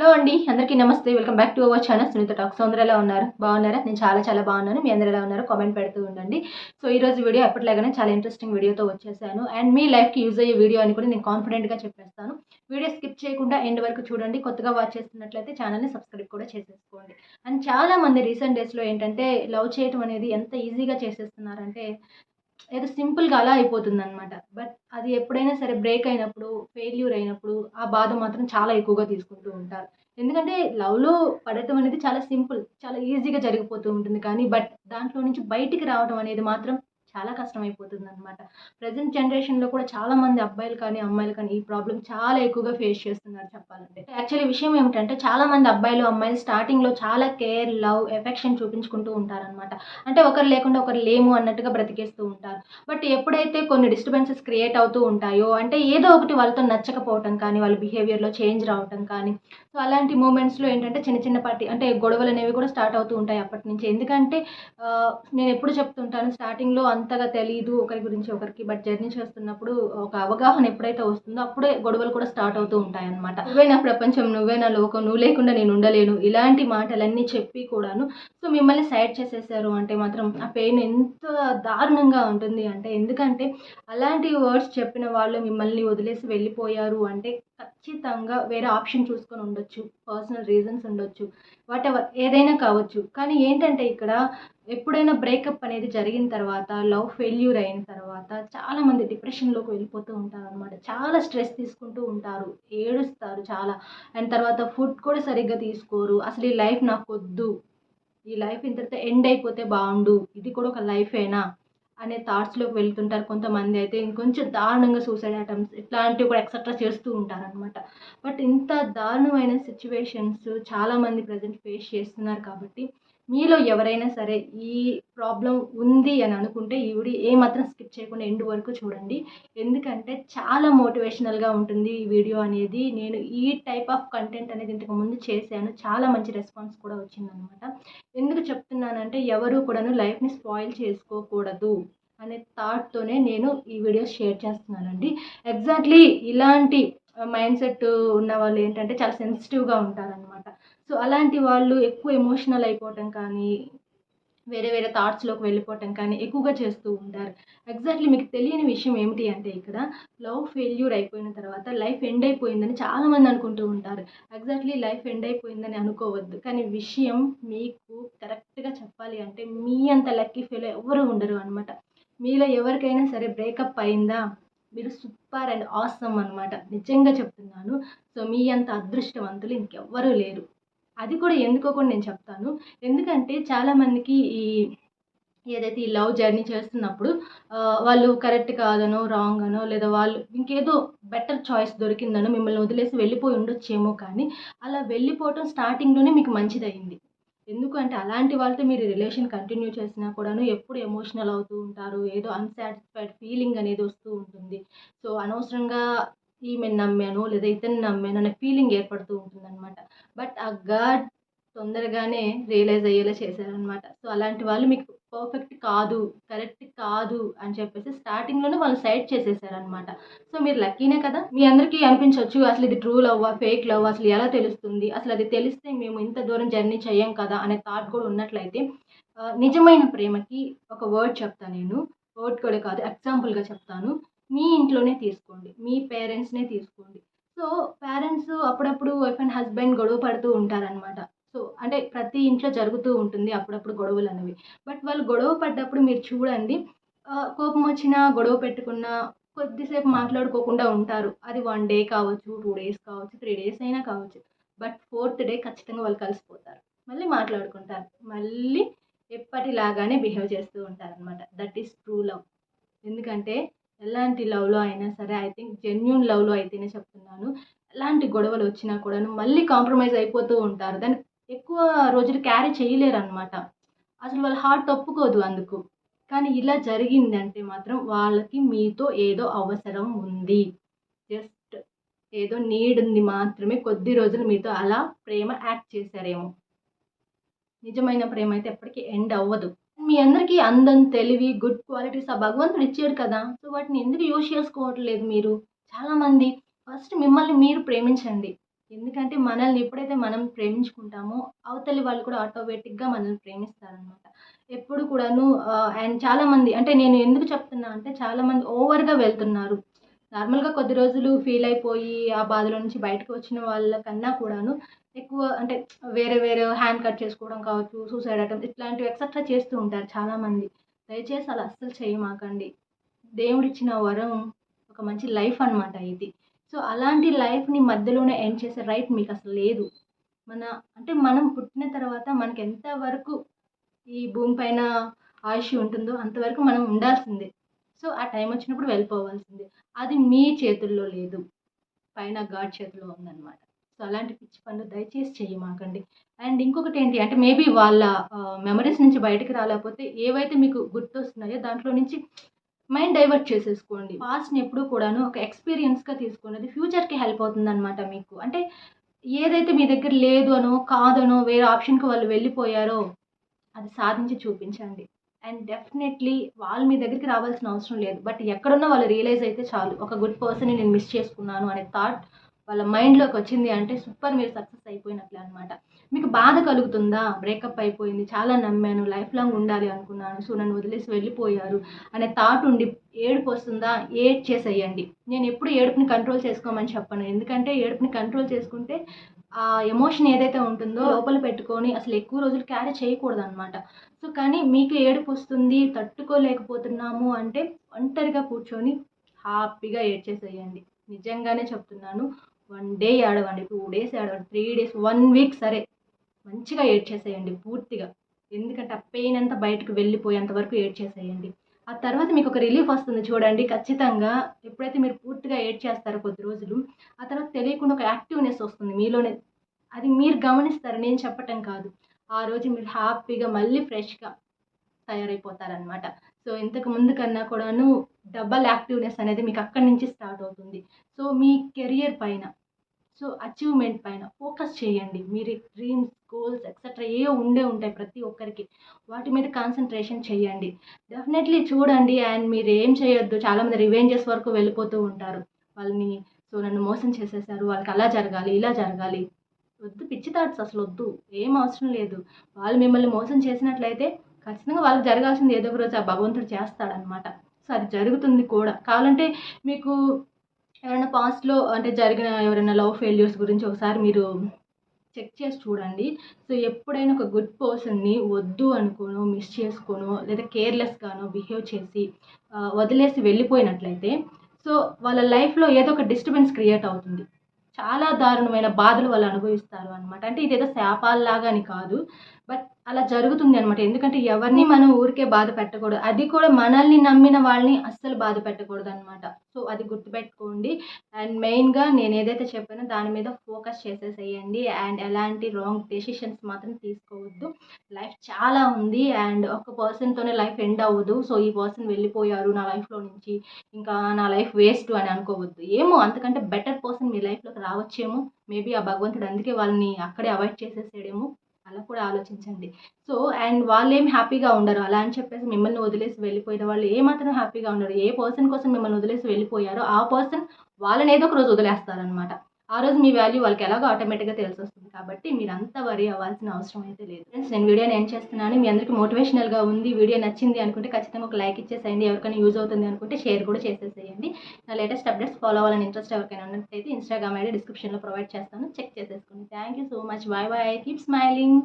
Hello అండి అందరికీ నమస్తే. Welcome back to our channel. Sunitha talks. అందరూ ఎలా ఉన్నారు? బాగున్నారా? నేను చాలా చాలా బాగున్నాను. మీ అందరూ ఎలా ఉన్నారు కామెంట్ పెడుతూ ఉండండి. సో ఈ రోజు వీడియో ఎప్పటిలాగానే చాలా ఇంట్రెస్టింగ్ వీడియోతో వచ్చేసాను. అండ్ మీ లైఫ్కి యూజ్ అయ్యే వీడియో అని కూడా నేను కాన్ఫిడెంట్గా చెప్పేస్తాను. వీడియో స్కిప్ చేయకుండా ఎండ్ వరకు చూడండి. కొత్తగా వాచ్ చేస్తున్నట్లయితే ఛానల్ని సబ్స్క్రైబ్ కూడా చేసేసుకోండి. అండ్ చాలా మంది రీసెంట్ డేస్లో ఏంటంటే లవ్ చేయటం అనేది ఎంత ఈజీగా చేసేస్తున్నారంటే ఏదో సింపుల్గా అలా అయిపోతుంది అనమాట బట్ అది ఎప్పుడైనా సరే బ్రేక్ అయినప్పుడు ఫెయిల్యూర్ అయినప్పుడు ఆ బాధ మాత్రం చాలా ఎక్కువగా తీసుకుంటూ ఉంటారు. ఎందుకంటే లవ్లో పడటం అనేది చాలా సింపుల్ చాలా ఈజీగా జరిగిపోతూ ఉంటుంది. కానీ బట్ దాంట్లో నుంచి బయటికి రావడం అనేది మాత్రం చాలా కష్టం అయిపోతుంది అనమాట ప్రజెంట్ జనరేషన్లో కూడా చాలా మంది అబ్బాయిలు కానీ అమ్మాయిలు కానీ ఈ ప్రాబ్లం చాలా ఎక్కువగా ఫేస్ చేస్తున్నారు చెప్పాలంటే. యాక్చువల్లీ విషయం ఏమిటంటే చాలా మంది అబ్బాయిలు అమ్మాయిలు స్టార్టింగ్లో చాలా కేర్ లవ్ ఎఫెక్షన్ చూపించుకుంటూ ఉంటారనమాట అంటే ఒకరు లేకుండా ఒకరు లేము అన్నట్టుగా బ్రతికేస్తూ ఉంటారు. బట్ ఎప్పుడైతే కొన్ని డిస్టర్బెన్సెస్ క్రియేట్ అవుతూ ఉంటాయో అంటే ఏదో ఒకటి వాళ్ళతో నచ్చకపోవటం కానీ వాళ్ళ బిహేవియర్లో చేంజ్ రావటం కానీ సో అలాంటి మూమెంట్స్లో ఏంటంటే చిన్న చిన్న పార్టీ అంటే గొడవలు అనేవి కూడా స్టార్ట్ అవుతూ ఉంటాయి అప్పటి నుంచి. ఎందుకంటే నేను ఎప్పుడు చెప్తుంటాను స్టార్టింగ్లో అంతగా తెలియదు ఒకరి గురించి ఒకరికి బట్ జర్నీ చేస్తున్నప్పుడు ఒక అవగాహన ఎప్పుడైతే వస్తుందో అప్పుడే గొడవలు కూడా స్టార్ట్ అవుతూ ఉంటాయి అనమాట నువ్వే నా ప్రపంచం నువ్వే నా లోకం నువ్వు లేకుండా నేను ఉండలేను. ఇలాంటి మాటలన్నీ చెప్పి కూడాను సో మిమ్మల్ని సైడ్ చేసేసారు అంటే మాత్రం ఆ పెయిన్ ఎంత దారుణంగా ఉంటుంది అంటే ఎందుకంటే అలాంటి వర్డ్స్ చెప్పిన వాళ్ళు మిమ్మల్ని వదిలేసి వెళ్ళిపోయారు అంటే ఖచ్చితంగా వేరే ఆప్షన్ చూసుకొని ఉండొచ్చు పర్సనల్ రీజన్స్ ఉండొచ్చు వాట్ ఎవర్ ఏదైనా కావచ్చు. కానీ ఏంటంటే ఇక్కడ ఎప్పుడైనా బ్రేకప్ అనేది జరిగిన తర్వాత లవ్ ఫెయిల్యూర్ అయిన తర్వాత చాలామంది డిప్రెషన్లోకి వెళ్ళిపోతూ ఉంటారు అనమాట చాలా స్ట్రెస్ తీసుకుంటూ ఉంటారు ఏడుస్తారు చాలా. అండ్ తర్వాత ఫుడ్ కూడా సరిగ్గా తీసుకోరు. అసలు ఈ లైఫ్ నాకు వద్దు ఈ లైఫ్ ఇంతటితో ఎండ్ అయిపోతే బాగుండు. ఇది కూడా ఒక లైఫేనా? అనే థాట్స్లోకి వెళ్తుంటారు కొంతమంది అయితే. ఇంకొంచెం దారుణంగా సూసైడ్ అటెంప్ట్స్ ఇట్లాంటివి కూడా ఎక్సెట్రా చేస్తూ ఉంటారనమాట బట్ ఇంత దారుణమైన సిచ్యువేషన్స్ చాలామంది ప్రజెంట్ ఫేస్ చేస్తున్నారు కాబట్టి మీలో ఎవరైనా సరే ఈ ప్రాబ్లం ఉంది అని అనుకుంటే ఈ వీడియో ఏమాత్రం స్కిప్ చేయకుండా ఎండ్ వరకు చూడండి. ఎందుకంటే చాలా మోటివేషనల్గా ఉంటుంది ఈ వీడియో అనేది. నేను ఈ టైప్ ఆఫ్ కంటెంట్ అనేది ఇంతకు ముందు చేశాను. చాలా మంచి రెస్పాన్స్ కూడా వచ్చిందనమాట ఎందుకు చెప్తున్నానంటే ఎవరు కూడాను లైఫ్ని స్పాయిల్ చేసుకోకూడదు. అనే థాట్తోనే నేను ఈ వీడియో షేర్ చేస్తున్నానండి. ఎగ్జాక్ట్లీ ఇలాంటి మైండ్ సెట్ ఉన్న వాళ్ళు ఏంటంటే చాలా సెన్సిటివ్గా ఉంటారనమాట సో అలాంటి వాళ్ళు ఎక్కువ ఎమోషనల్ అయిపోవటం కానీ వేరే వేరే థాట్స్లోకి వెళ్ళిపోవటం కానీ ఎక్కువగా చేస్తూ ఉంటారు. ఎగ్జాక్ట్లీ మీకు తెలియని విషయం ఏమిటి అంటే ఇక్కడ లవ్ ఫెయిల్యూర్ అయిపోయిన తర్వాత లైఫ్ ఎండ్ అయిపోయిందని చాలామంది అనుకుంటూ ఉంటారు. ఎగ్జాక్ట్లీ లైఫ్ ఎండ్ అయిపోయిందని అనుకోవద్దు. కానీ విషయం మీకు కరెక్ట్గా చెప్పాలి అంటే మీ అంత లక్కీ ఫెయిల్ ఎవరు ఉండరు అనమాట మీలో ఎవరికైనా సరే బ్రేకప్ అయిందా? మీరు సూపర్ అండ్ ఆసమ్ అనమాట నిజంగా చెప్తున్నాను. సో మీ అంత అదృష్టవంతులు ఇంకెవ్వరూ లేరు. అది కూడా ఎందుకో కూడా నేను చెప్తాను. ఎందుకంటే చాలామందికి ఈ ఏదైతే ఈ లవ్ జర్నీ చేస్తున్నప్పుడు వాళ్ళు కరెక్ట్ కాదనో రాంగ్ అనో లేదా వాళ్ళు ఇంకేదో బెటర్ చాయిస్ దొరికిందనో మిమ్మల్ని వదిలేసి వెళ్ళిపోయి ఉండొచ్చేమో కానీ అలా వెళ్ళిపోవటం స్టార్టింగ్లోనే మీకు మంచిదయింది ఎందుకంటే అలాంటి వాళ్ళతో మీరు రిలేషన్ కంటిన్యూ చేసినా కూడాను ఎప్పుడు ఎమోషనల్ అవుతూ ఉంటారు ఏదో అన్సాటిస్ఫైడ్ ఫీలింగ్ అనేది వస్తూ ఉంటుంది. సో అనవసరంగా ఈమెను నమ్మాను లేదా ఇతన్ని నమ్మాను అనే ఫీలింగ్ ఏర్పడుతూ ఉంటుంది అనమాట బట్ ఆ గాడ్ తొందరగానే రియలైజ్ అయ్యేలా చేశారనమాట సో అలాంటి వాళ్ళు మీకు పర్ఫెక్ట్ కాదు కరెక్ట్ కాదు అని చెప్పేసి స్టార్టింగ్లోనే వాళ్ళు సైడ్ చేసేసారనమాట సో మీరు లక్కీనే కదా? మీ అందరికీ అనిపించవచ్చు అసలు ఇది ట్రూ లవ్ ఫేక్ లవ్ అసలు ఎలా తెలుస్తుంది? అసలు అది తెలిస్తే మేము ఇంత దూరం జర్నీ చేయం కదా? అనే థాట్ కూడా ఉన్నట్లయితే నిజమైన ప్రేమకి ఒక వర్డ్ చెప్తాను నేను. వర్డ్ కూడా కాదు ఎగ్జాంపుల్గా చెప్తాను. మీ ఇంట్లోనే తీసుకోండి మీ పేరెంట్స్నే తీసుకోండి. సో పేరెంట్స్ అప్పుడప్పుడు వైఫ్ అండ్ హస్బెండ్ గొడవ పడుతూ ఉంటారనమాట సో అంటే ప్రతి ఇంట్లో జరుగుతూ ఉంటుంది అప్పుడప్పుడు గొడవలు అనేవి బట్ వాళ్ళు గొడవ పడ్డప్పుడు మీరు చూడండి కోపం వచ్చినా గొడవ పెట్టుకున్నా కొద్దిసేపు మాట్లాడుకోకుండా ఉంటారు. అది వన్ డే కావచ్చు టూ డేస్ కావచ్చు త్రీ డేస్ అయినా కావచ్చు. బట్ ఫోర్త్ డే ఖచ్చితంగా వాళ్ళు కలిసిపోతారు. మళ్ళీ మాట్లాడుకుంటారు. మళ్ళీ ఎప్పటిలాగానే బిహేవ్ చేస్తూ ఉంటారు అనమాట దట్ ఈస్ ట్రూ లవ్. ఎందుకంటే ఎలాంటి లవ్లో అయినా సరే ఐ థింక్ జెన్యున్ లవ్లో అయితేనే చెప్తున్నాను. ఎలాంటి గొడవలు వచ్చినా కూడాను మళ్ళీ కాంప్రమైజ్ అయిపోతూ ఉంటారు. దాన్ని ఎక్కువ రోజులు క్యారీ చేయలేరు అనమాట అసలు వాళ్ళ హార్ట్ ఒప్పుకోదు అందుకు. కానీ ఇలా జరిగిందంటే మాత్రం వాళ్ళకి మీతో ఏదో అవసరం ఉంది. జస్ట్ ఏదో నీడ్ ఉంది మాత్రమే కొద్ది రోజులు మీతో అలా ప్రేమ యాక్ట్ చేశారేమో. నిజమైన ప్రేమ అయితే ఎప్పటికీ ఎండ్ అవ్వదు. మీ అందరికీ అందం తెలివి గుడ్ క్వాలిటీస్ ఆ భగవంతుడు ఇచ్చాడు కదా. సో వాటిని ఎందుకు యూజ్ చేసుకోవట్లేదు మీరు? చాలామంది ఫస్ట్ మిమ్మల్ని మీరు ప్రేమించండి. ఎందుకంటే మనల్ని ఎప్పుడైతే మనం ప్రేమించుకుంటామో అవతలి వాళ్ళు కూడా ఆటోమేటిక్గా మనల్ని ప్రేమిస్తారనమాట ఎప్పుడు కూడాను అండ్ చాలామంది అంటే నేను ఎందుకు చెప్తున్నా అంటే చాలామంది ఓవర్గా వెళ్తున్నారు. నార్మల్గా కొద్ది రోజులు ఫీల్ అయిపోయి ఆ బాధలో నుంచి బయటకు వచ్చిన వాళ్ళకన్నా కూడాను ఎక్కువ అంటే వేరే వేరే హ్యాండ్ కట్ చేసుకోవడం కావచ్చు సూసైడ్ అటెంప్ట్ ఇట్లాంటివి ఎక్సెట్రా చేస్తూ ఉంటారు చాలామంది. దయచేసి అలా అస్సలు చేయమాకండి. దేవుడిచ్చిన వరం ఒక మంచి లైఫ్ అనమాట ఇది. సో అలాంటి లైఫ్ని మధ్యలోనే ఎండ్ చేసే రైట్ మీకు అసలు లేదు. మన అంటే మనం పుట్టిన తర్వాత మనకి ఎంతవరకు ఈ భూమి పైన ఆయుష్ ఉంటుందో అంతవరకు మనం ఉండాల్సిందే. సో ఆ టైం వచ్చినప్పుడు వెళ్ళిపోవాల్సిందే. అది మీ చేతుల్లో లేదు. పైన గాడ్ చేతిలో ఉందన్నమాట. సో అలాంటి పిచ్చి పనులు దయచేసి చేయమాకండి. అండ్ ఇంకొకటి ఏంటి అంటే మేబీ వాళ్ళ మెమరీస్ నుంచి బయటకు రాలేకపోతే ఏవైతే మీకు గుర్తొస్తున్నాయో దాంట్లో నుంచి మైండ్ డైవర్ట్ చేసేసుకోండి. పాస్ట్ని ఎప్పుడు కూడాను ఒక ఎక్స్పీరియన్స్గా తీసుకోండి అది ఫ్యూచర్కి హెల్ప్ అవుతుంది అనమాట మీకు. అంటే ఏదైతే మీ దగ్గర లేదు అనో కాదనో వేరే ఆప్షన్కి వాళ్ళు వెళ్ళిపోయారో అది సాధించి చూపించండి. అండ్ డెఫినెట్లీ వాళ్ళు మీ దగ్గరికి రావాల్సిన అవసరం లేదు. బట్ ఎక్కడున్నా వాళ్ళు రియలైజ్ అయితే చాలు. ఒక గుడ్ పర్సన్ని నేను మిస్ చేసుకున్నాను అనే థాట్ వాళ్ళ మైండ్లోకి వచ్చింది అంటే సూపర్ మీరు సక్సెస్ అయిపోయినట్లే అనమాట మీకు బాధ కలుగుతుందా? బ్రేకప్ అయిపోయింది చాలా నమ్మాను లైఫ్ లాంగ్ ఉండాలి అనుకున్నాను సో నన్ను వదిలేసి వెళ్ళిపోయారు అనే థాట్ ఉండి ఏడుపు వస్తుందా? ఏడ్ చేసేయండి. నేను ఎప్పుడు ఏడుపుని కంట్రోల్ చేసుకోమని చెప్పను. ఎందుకంటే ఏడుపుని కంట్రోల్ చేసుకుంటే ఆ ఎమోషన్ ఏదైతే ఉంటుందో లోపల పెట్టుకొని అసలు ఎక్కువ రోజులు క్యారీ చేయకూడదు అనమాట సో కానీ మీకు ఏడుపు వస్తుంది తట్టుకోలేకపోతున్నాము అంటే ఒంటరిగా కూర్చొని హ్యాపీగా ఏడ్చేసేయండి నిజంగానే చెప్తున్నాను. వన్ డే ఏడవండి టూ డేస్ ఏడవండి త్రీ డేస్ వన్ వీక్ సరే. మంచిగా ఏడ్ చేసేయండి పూర్తిగా. ఎందుకంటే ఆ పెయిన్ అంతా బయటకు వెళ్ళిపోయేంత వరకు ఏడ్చేసేయండి. ఆ తర్వాత మీకు ఒక రిలీఫ్ వస్తుంది చూడండి ఖచ్చితంగా. ఎప్పుడైతే మీరు పూర్తిగా ఏడ్ చేస్తారో కొద్ది రోజులు ఆ తర్వాత తెలియకుండా ఒక యాక్టివ్నెస్ వస్తుంది మీలోనే. అది మీరు గమనిస్తారు నేను చెప్పటం కాదు. ఆ రోజు మీరు హ్యాపీగా మళ్ళీ ఫ్రెష్గా తయారైపోతారనమాట సో ఇంతకు ముందు కన్నా కూడాను డబల్ యాక్టివ్నెస్ అనేది మీకు అక్కడి నుంచి స్టార్ట్ అవుతుంది. సో మీ కెరియర్ పైన సో అచీవ్మెంట్ పైన ఫోకస్ చేయండి. మీరు డ్రీమ్స్ గోల్స్ ఎక్సెట్రా ఏ ఉండే ఉంటాయి ప్రతి ఒక్కరికి. వాటి మీద కాన్సన్ట్రేషన్ చేయండి. డెఫినెట్లీ చూడండి అండ్ మీరు ఏం చేయొద్దు. చాలామంది రివెంజెస్ వరకు వెళ్ళిపోతూ ఉంటారు. వాళ్ళని సో నన్ను మోసం చేసేసారు. వాళ్ళకి అలా జరగాలి ఇలా జరగాలి. వద్దు పిచ్చి థాట్స్ అసలు వద్దు. ఏం అవసరం లేదు. వాళ్ళు మిమ్మల్ని మోసం చేసినట్లయితే ఖచ్చితంగా వాళ్ళకి జరగాల్సింది ఏదో ఒక రోజు ఆ భగవంతుడు చేస్తాడనమాట సో అది జరుగుతుంది కూడా. కావాలంటే మీకు ఎవరైనా పాస్ట్లో అంటే జరిగిన ఎవరైనా లవ్ ఫెయిల్యూర్స్ గురించి ఒకసారి మీరు చెక్ చేసి చూడండి. సో ఎప్పుడైనా ఒక గుడ్ పర్సన్ని వద్దు అనుకోనో మిస్ చేసుకోనో లేదా కేర్లెస్గానో బిహేవ్ చేసి వదిలేసి వెళ్ళిపోయినట్లయితే సో వాళ్ళ లైఫ్లో ఏదో ఒక డిస్టర్బెన్స్ క్రియేట్ అవుతుంది. చాలా దారుణమైన బాధలు వాళ్ళు అనుభవిస్తారు అనమాట అంటే ఇదేదో శాపాలలాగా అని కాదు. బట్ అలా జరుగుతుంది అనమాట ఎందుకంటే ఎవరిని మనం ఊరికే బాధ పెట్టకూడదు. అది కూడా మనల్ని నమ్మిన వాళ్ళని అస్సలు బాధ పెట్టకూడదు అనమాట సో అది గుర్తుపెట్టుకోండి. అండ్ మెయిన్గా నేను ఏదైతే చెప్పానో దాని మీద ఫోకస్ చేసేసేయండి. అండ్ ఎలాంటి రాంగ్ డెసిషన్స్ మాత్రం తీసుకోవద్దు. లైఫ్ చాలా ఉంది. అండ్ ఒక పర్సన్తోనే లైఫ్ ఎండ్ అవ్వదు. సో ఈ పర్సన్ వెళ్ళిపోయారు నా లైఫ్లో నుంచి. ఇంకా నా లైఫ్ వేస్ట్ అని అనుకోవద్దు. ఏమో అంతకంటే బెటర్ పర్సన్ మీ లైఫ్లోకి రావచ్చేమో. మేబీ ఆ భగవంతుడు అందుకే వాళ్ళని అక్కడే అవాయిడ్ చేసేసాడేమో. అలా కూడా ఆలోచించండి. సో అండ్ వాళ్ళు ఏం హ్యాపీగా ఉండరు. అలా అని చెప్పేసి మిమ్మల్ని వదిలేసి వెళ్ళిపోయిన వాళ్ళు ఏమాత్రం హ్యాపీగా ఉండరు. ఏ పర్సన్ కోసం మిమ్మల్ని వదిలేసి వెళ్ళిపోయారో ఆ పర్సన్ వాళ్ళని ఏదో ఒక రోజు వదిలేస్తారనమాట ఆ రోజు మీ వాల్యూ వాళ్ళకి ఎలాగో ఆటోమేటిక్గా తెలిసి వస్తుంది కాబట్టి మీరు అంత వరి అవ్వాల్సిన అవసరం అయితే లేదు. ఫ్రెండ్స్ నేను వీడియోని ఏం చేస్తున్నాను. మీ అందరికీ మోటివేషనల్గా ఉంది వీడియో నచ్చింది అనుకుంటే ఖచ్చితంగా ఒక లైక్ ఇచ్చేసేయండి. ఎవరికైనా యూజ్ అవుతుంది అనుకుంటే షేర్ కూడా చేసేసేయండి. నా లేటెస్ట్ అప్డేట్స్ ఫాలో అవ్వాలని ఇంట్రెస్ట్ ఎవరికైనా ఉన్నట్లయితే ఇన్స్టాగ్రామ్ ఐడి డిస్క్రిప్షన్లో ప్రొవైడ్ చేస్తాను. చెక్ చేసేసుకోండి. Thank you so much bye bye keep smiling